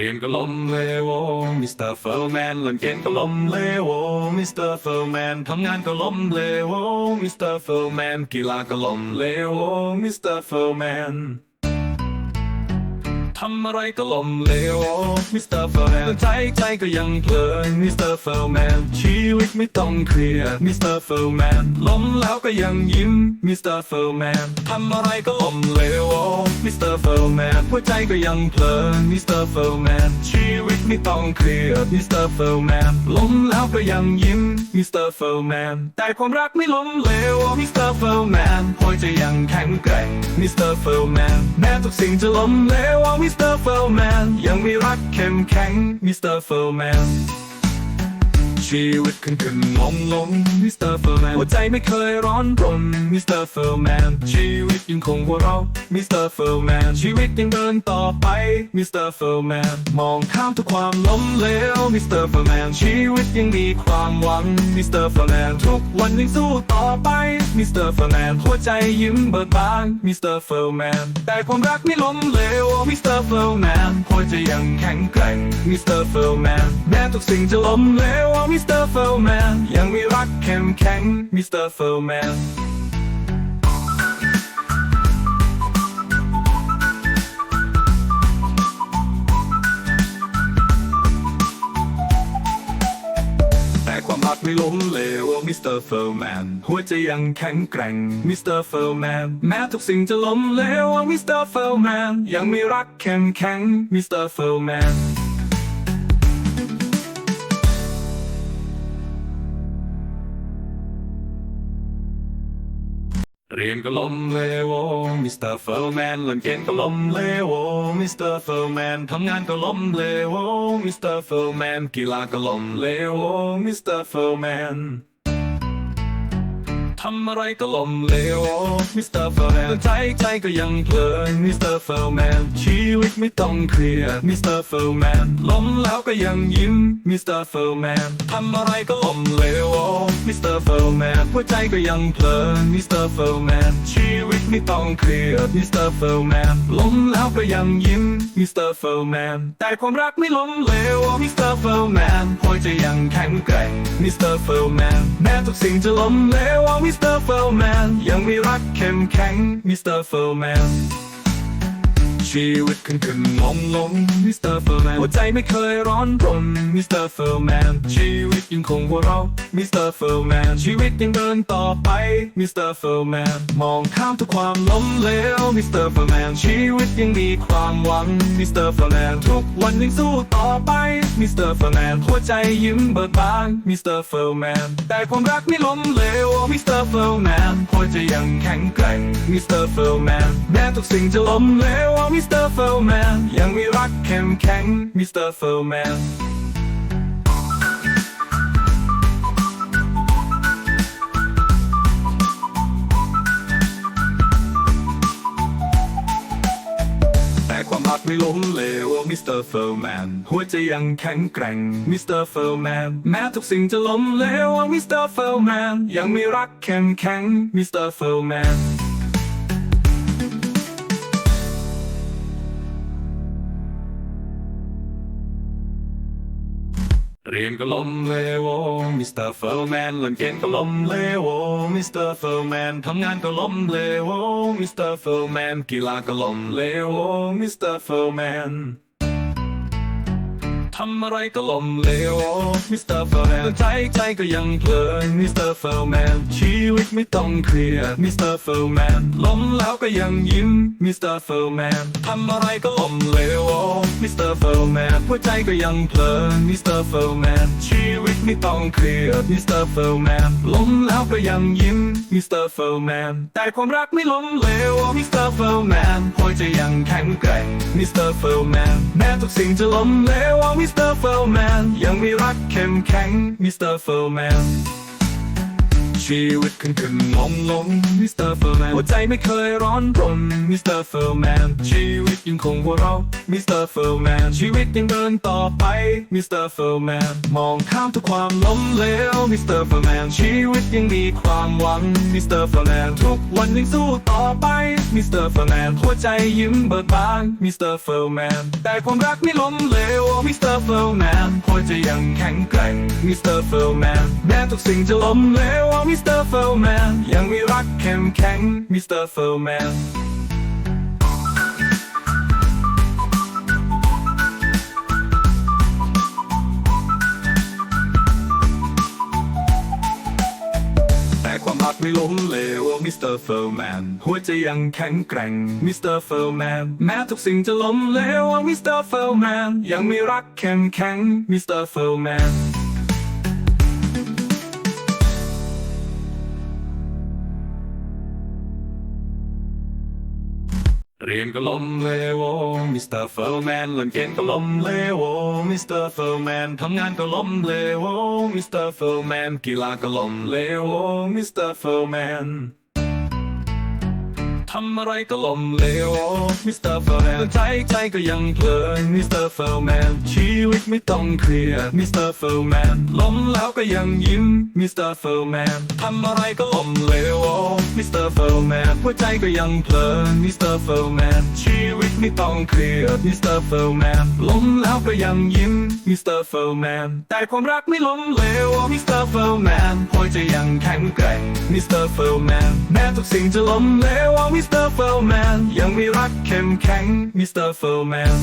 เรียนก็ล้มเหลวมิสเตอร์เฟอร์แมนเล่นเกมก็ล้มเหลวมิสเตอร์เฟอร์แมนทำงานก็ล้มเหลวมิสเตอร์เฟอร์แมนกีฬาก็ล้มเหลวมิสเตอร์เฟอร์แมน ทำอะไรก็ล้มเหลวมิสเตอร์เฟอร์แมนใจใจก็ยังเพลินมิสเตอร์เฟอร์แมนชีวิตไม่ต้องเครียดมิสเตอร์เฟอร์แมนล้มแล้วก็ยังยิ้มมิสเตอร์เฟอร์แมนทำอะไรก็ล้มเหลวมิสเตอร์เฟอร์แมนหัวใจก็ยังเพลินมิสเตอร์เฟอร์แมนชีวิต ไม่ต้องเครียดมิสเตอร์เฟิร์แมนล้มแล้วก็ยังยิ้มมิสเตอร์เฟิร์แมนแต่ความรักไม่ล้มเหลวมิสเตอร์เฟิร์แมนคอยจะยังแข็งแกร่งมิสเตอร์เฟิร์แมนแม้ทุกสิ่งจะล้มเหลวมิสเตอร์เฟิร์แมนยังมีรักเข้มแข็งมิสเตอร์เฟิร์แมน ชีวิตขึ้นขึ้นลงลงมิสเตอร์เฟอร์แมนหัวใจไม่เคยร้อนรนมิสเตอร์เฟอร์แมนชีวิตยังคงหัวเราะมิสเตอร์เฟอร์แมนชีวิตยังเดินต่อไปมิสเตอร์เฟอร์แมนมองข้ามทุกความล้มเหลวมิสเตอร์เฟอร์แมนชีวิตยังมีความหวังมิสเตอร์เฟอร์แมนทุกวันยังสู้ต่อไปมิสเตอร์เฟอร์แมนหัวใจยิ้มเบิกบานมิสเตอร์เฟอร์แมนแต่ความรักไม่ล้มเหลวมิสเตอร์เฟอร์แมนหัวใจยังแข็งแกร่งมิสเตอร์เฟอร์แมนแม้ทุกสิ่งจะล้มเหลวมิสเตอร์เฟอร์แมนยังมีรักเข้มแข็งมิสเตอร์เฟอร์แมนความรักไม่ล้มเหลวมิสเตอร์เฟอร์แมนหัวใจยังแข็งแกร่งมิสเตอร์เฟอร์แมนแม้ทุกสิ่งจะล้มเหลวมิสเตอร์เฟอร์แมนยังมีรักเข้มแข็งมิสเตอร์เฟอร์แมน เรียนก็ล้มเหลวมิสเตอร์เฟอร์แมนเล่นเกมก็ล้มเหลวมิสเตอร์เฟอร์แมนทำงานก็ล้มเหลวมิสเตอร์เฟอร์แมนกีฬาก็ล้มเหลวมิสเตอร์เฟอร์แมน ทำอะไรก็ล้มเหลวมิสเตอร์เฟอร์แมนใจใจก็ยังเพลินมิสเตอร์เฟอร์แมนชีวิตไม่ต้องเครียดมิสเตอร์เฟอร์แมนล้มแล้วก็ยังยิ้มมิสเตอร์เฟอร์แมนทำอะไรก็ล้มเหลวมิสเตอร์เฟอร์แมนหัวใจก็ยังเพลินมิสเตอร์เฟอร์แมนชีวิตไม่ต้องเครียดมิสเตอร์เฟอร์แมนล้มแล้วก็ยังยิ้ม มิสเตอร์เฟลแมนแต่ความรักไม่ล้มเหลวมิสเตอร์เฟอร์แมนหัวใจยังแข็งแกร่งมิสเตอร์เฟอร์แมนแม้ทุกสิ่งจะล้มเหลวมิสเตอร์เฟอร์แมนยังมีรักเข้มแข็งมิสเตอร์เฟอร์แมน ชีวิตขึ้นขึ้นลงลงมิสเตอร์เฟอร์แมนหัวใจไม่เคยร้อนรนมิสเตอร์เฟอร์แมนชีวิตยังคงหัวเรามิสเตอร์เฟอร์แมนชีวิตยังเดินต่อไปมิสเตอร์เฟอร์แมนมองข้ามทุกความล้มเหลวมิสเตอร์เฟอร์แมนชีวิตยังมีความหวังมิสเตอร์เฟอร์แมนทุกวันยังสู้ต่อไปมิสเตอร์เฟอร์แมนหัวใจยิ้มเบิกบานมิสเตอร์เฟอร์แมนแต่ความรักไม่ล้มเหลวมิสเตอร์เฟอร์แมนหัวใจยังแข็งแกร่งมิสเตอร์เฟอร์แมนแม้ทุกสิ่งจะล้มเหลวมิสเตอร์เฟอร์แมนยังมีรักเข้มแข็งมิสเตอร์เฟอร์แมนแต่ความรักไม่ล้มเหลวมิสเตอร์เฟอร์แมนหัวใจยังแข็งแกร่งมิสเตอร์เฟอร์แมนแม้ทุกสิ่งจะล้มเหลวมิสเตอร์เฟอร์แมนยังมีรักเข้มแข็งมิสเตอร์เฟอร์แมน เรียนก็ล้มเหลวมิสเตอร์เฟอร์แมนเล่นเกมก็ล้มเหลวมิสเตอร์เฟอร์แมนทำงานก็ล้มเหลวมิสเตอร์เฟอร์แมนกีฬาก็ล้มเหลวมิสเตอร์เฟอร์แมน ทำอะไรก็ล้มเหลวมิสเตอร์เฟอร์แมนใจใจก็ยังเพลินมิสเตอร์เฟอร์แมนชีวิตไม่ต้องเครียดมิสเตอร์เฟอร์แมนล้มแล้วก็ยังยิ้มมิสเตอร์เฟอร์แมนทำอะไรก็ล้มเหลวมิสเตอร์เฟอร์แมนหัวใจก็ยังเพลินมิสเตอร์เฟอร์แมนชีวิตไม่ต้องเครียดมิสเตอร์เฟอร์แมนล้มแล้วก็ยังยิ้มมิสเตอร์เฟอร์แมนแต่ความรักไม่ล้มเหลวมิสเตอร์เฟอร์แมนหัวใจยังแข็งแกร่งมิสเตอร์เฟอร์แมนแม้ทุกสิ่งจะล้มเหลวมิสเตอร์เฟอร์แมนยังมีรักเข้มแข็งมิสเตอร์เฟอร์แมน ชีวิตขึ้นขึ้นลงลงมิสเตอร์เฟอร์แมนหัวใจไม่เคยร้อนรนมิสเตอร์เฟอร์แมนชีวิตยังคงหัวเรามิสเตอร์เฟอร์แมนชีวิตยังเดินต่อไปมิสเตอร์เฟอร์แมนมองข้ามทุกความล้มเหลวมิสเตอร์เฟอร์แมนชีวิตยังมีความหวังมิสเตอร์เฟอร์แมนทุกวันยังสู้ต่อไปมิสเตอร์เฟอร์แมนหัวใจยิ้มเบิกบานมิสเตอร์เฟอร์แมนแต่ความรักไม่ล้มเหลวมิสเตอร์เฟอร์แมน หัวใจะยังแข็งแกร่งมิสเตอร์เฟอร์แมนแม้ทุกสิ่งจะล้มเหลวมิสเตอร์เฟอร์แมนยังมีรักเข้มแข็งมิสเตอร์เฟอร์แมนแต่ความรักไม่ล้มเห มิสเตอร์เฟอร์แมนหัวใจยังแข็งแกร่งมิสเตอร์เฟอร์แมนแม้ทุกสิ่งจะล้มเหลวมิสเตอร์เฟอร์แมนยังมีรักเข้มแข็งมิสเตอร์เฟอร์แมนเรียนก็ล้มเลวมิสเตอร์เฟอร์แมนเล่นเกมก็ล้มเลวมิสเตอร์เฟอร์แมนทำงานก็ล้มเลวมิสเตอร์เฟอร์แมนกีฬาก็ล้มเลวมิสเตอร์เฟอร์แมน ทำอะไรก็ล้มเหลวมิสเตอร์เฟอร์แมนใจใจก็ยังเพลินมิสเตอร์เฟอร์แมนชีวิตไม่ต้องเครียดมิสเตอร์เฟอร์แมนล้มแล้วก็ยังยิ้มมิสเตอร์เฟอร์แมนทำอะไรก็ล้มเหลวมิสเตอร์เฟอร์แมน หัวใจก็ยังเพลินมิสเตอร์เฟอร์แมนชีวิตไม่ต้องเครียดมิสเตอร์เฟอร์แมนล้มแล้วก็ยังยิ้มมิสเตอร์เฟอร์แมนแต่ความรักไม่ล้มเหลวมิสเตอร์เฟอร์แมนหัวใจยังแข็งแกร่งมิสเตอร์เฟอร์แมนแม้ทุกสิ่งจะล้มเหลวมิสเตอร์เฟอร์แมนยังมีรักเข้มแข็งมิสเตอร์เฟอร์แมน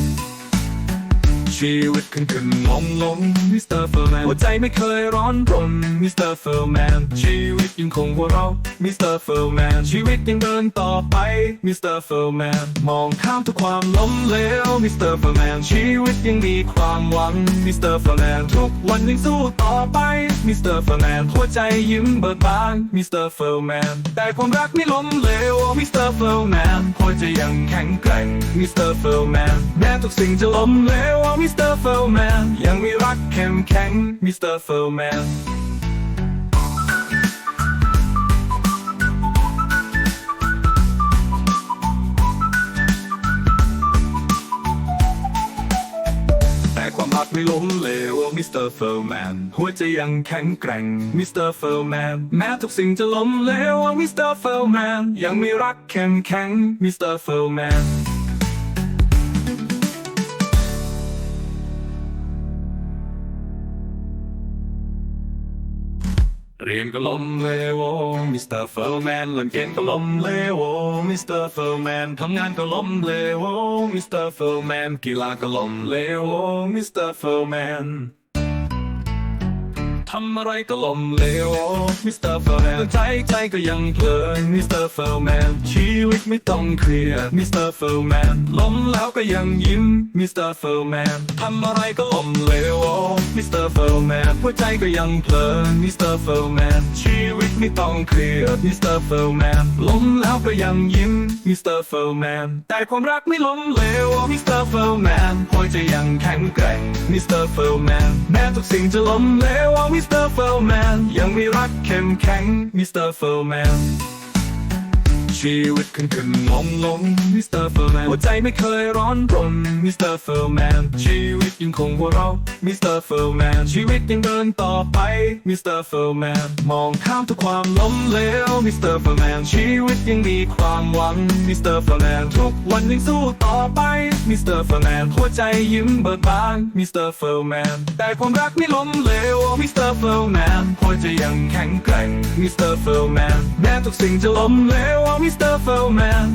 ชีวิตขึ้นขึ้นลงลงมิสเตอร์เฟอร์แมนหัวใจไม่เคยร้อนรนมิสเตอร์เฟอร์แมนชีวิตยังคงหัวเรามิสเตอร์เฟอร์แมนชีวิตยังเดินต่อไปมิสเตอร์เฟอร์แมนมองข้ามทุกความล้มเหลวมิสเตอร์เฟอร์แมนชีวิตยังมีความหวังมิสเตอร์เฟอร์แมนทุกวันยังสู้ต่อไปมิสเตอร์เฟอร์แมนหัวใจยิ้มเบิกบานมิสเตอร์เฟอร์แมนแต่ความรักไม่ล้มเหลวมิสเตอร์เฟอร์แมนหัวใจยังแข็งแกร่งมิสเตอร์เฟอร์แมน ทุกสิ่งจะล้มเหลวมิสเตอร์เฟอร์แมนยังมีรักเข้มแข็งมิสเตอร์เฟอร์แมนแต่ความรักไม่ล้มเหลวมิสเตอร์เฟอร์แมนหัวใจยังแข็งแกร่งมิสเตอร์เฟอร์แมนแม้ทุกสิ่งจะล้มเหลวมิสเตอร์เฟอร์แมนยังมีรักเข้มแข็งมิสเตอร์เฟอร์แมน เรียนก็ล้มเหลวมิสเตอร์เฟอร์แมนเล่นเกมก็ล้มเหลวมิสเตอร์เฟอร์แมนทำงานก็ล้มเหลวมิสเตอร์เฟอร์แมนกีฬาก็ล้มเหลวมิสเตอร์เฟอร์แมนทำอะไรก็ล้มเหลวมิสเตอร์เฟอร์แมนใจใจก็ยังเพลินมิสเตอร์เฟอร์แมนชีวิตไม่ต้องเครียดมิสเตอร์เฟอร์แมนล้มแล้วก็ยังยิ้มมิสเตอร์เฟอร์แมนทำอะไรก็ล้มเหลวมิสเตอร์เฟอร์แมนหัวใจก็ยังเพลินมิสเตอร์เฟอร์แมนชี ไม่ต้องเครียดมิสเตอร์เฟลแมนล้มแล้วก็ยังยิ้มมิสเตอร์เฟลแมนแต่ความรักไม่ล้มเหลวมิสเตอร์เฟลแมนหัวใจยังแข็งแกร่งมิสเตอร์เฟลแมนแม้ทุกสิ่งจะล้มเหลวมิสเตอร์เฟลแมนยังมีรักเข้มแข็งมิสเตอร์เฟลแมน ชีวิตขึ้นขึ้นลงลงมิสเตอร์เฟอร์แมนหัวใจไม่เคยร้อนรนมิสเตอร์เฟอร์แมนชีวิตยังคงหัวเรามิสเตอร์เฟอร์แมนชีวิตยังเดินต่อไปมิสเตอร์เฟอร์แมนมองข้ามทุกความล้มเหลวมิสเตอร์เฟอร์แมนชีวิตยังมีความหวังมิสเตอร์เฟอร์แมนทุกวันยังสู้ต่อไปมิสเตอร์เฟอร์แมนหัวใจยิ้มเบิกบานมิสเตอร์เฟอร์แมนแต่ความรักไม่ล้มเหลวมิสเตอร์เฟอร์แมนหัวใจยังแข็งแกร่งมิสเตอร์เฟอร์แมนแม้ทุกสิ่งจะล้มเหลวมิสเต